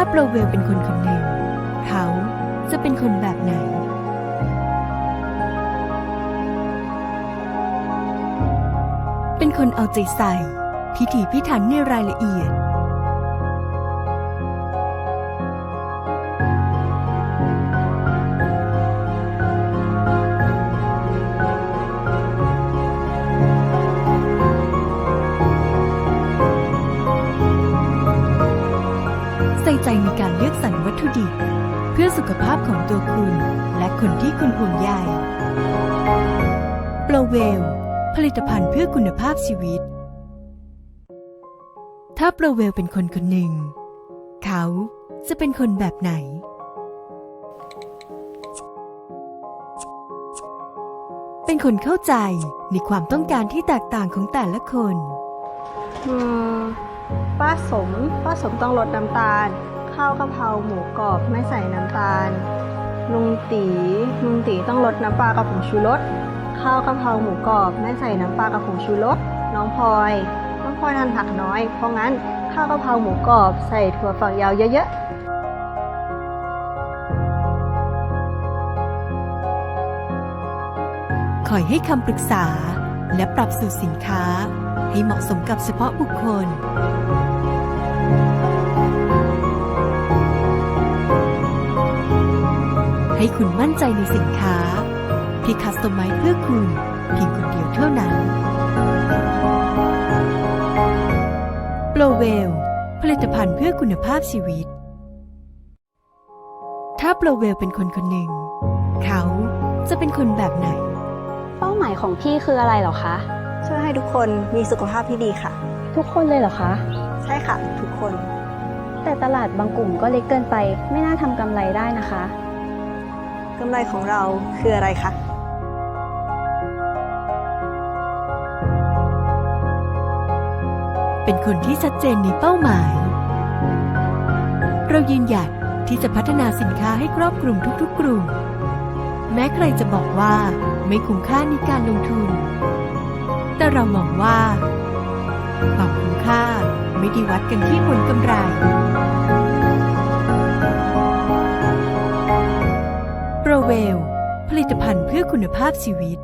าโปรเวลเป็นคนคนหนึ่งเขาจะเป็นคนแบบไหน เป็นคนเอาใจใส่ พิถีพิถันในรายละเอียด ใส่ใจในการเลือกสรรวัตถุดิบ เพื่อสุขภาพของตัวคุณ และคนที่คุณห่วงใยโปรเวล ผลิตภัณฑ์เพื่อคุณภาพชีวิต ถ้าโปรเวลเป็นคนคนหนึ่ง เขาจะเป็นคนแบบไหน เป็นคนเข้าใจในความต้องการที่แตกต่างของแต่ละคน อืม ป้าสมป้าสมต้องลดน้ำตาล ข้าวกะเพราหมูกรอบไม่ใส่น้ำตาล ลุงตีลุงตีต้องลดน้ำปลากับผงชูรสข้าวกะเพราหมูกรอบไม่ใส่น้ำปลากับผงชูรสน้องพลอยน้องพลอยทานผักน้อย เพราะงั้นข้าวกะเพราหมูกรอบใส่ถั่วฝักยาวเยอะคอยให้คำปรึกษาและปรับสูตรสินค้า ให้เหมาะสมกับเฉพาะบุคคล ให้คุณมั่นใจในสินค้าที่คัสตอมไมซ์เพื่อคุณเพียงคนเดียวเท่านั้นโปรเวล ผลิตภัณฑ์เพื่อคุณภาพชีวิต ถ้าโปรเวลเป็นคนคนหนึ่ง เขาจะเป็นคนแบบไหน เป้าหมายของพี่คืออะไรเหรอคะ ช่วยให้ทุกคนมีสุขภาพที่ดีค่ะ ทุกคนเลยเหรอคะ ใช่ค่ะ ทุกคน แต่ตลาดบางกลุ่มก็เล็กเกินไป ไม่น่าทำกำไรได้นะคะกำไรของเราคืออะไรคะเป็นคนที่ชัดเจนในเป้าหมาย เรายืนหยัดที่จะพัฒนาสินค้าให้ครอบคลุมทุกๆกลุ่ม แม้ใครจะบอกว่าไม่คุ้มค่าในการลงทุนแต่ เรามองว่าความคุ้มค่าไม่ได้วัดกันที่ผลกำไร โปรเวล ผลิตภัณฑ์เพื่อคุณภาพชีวิต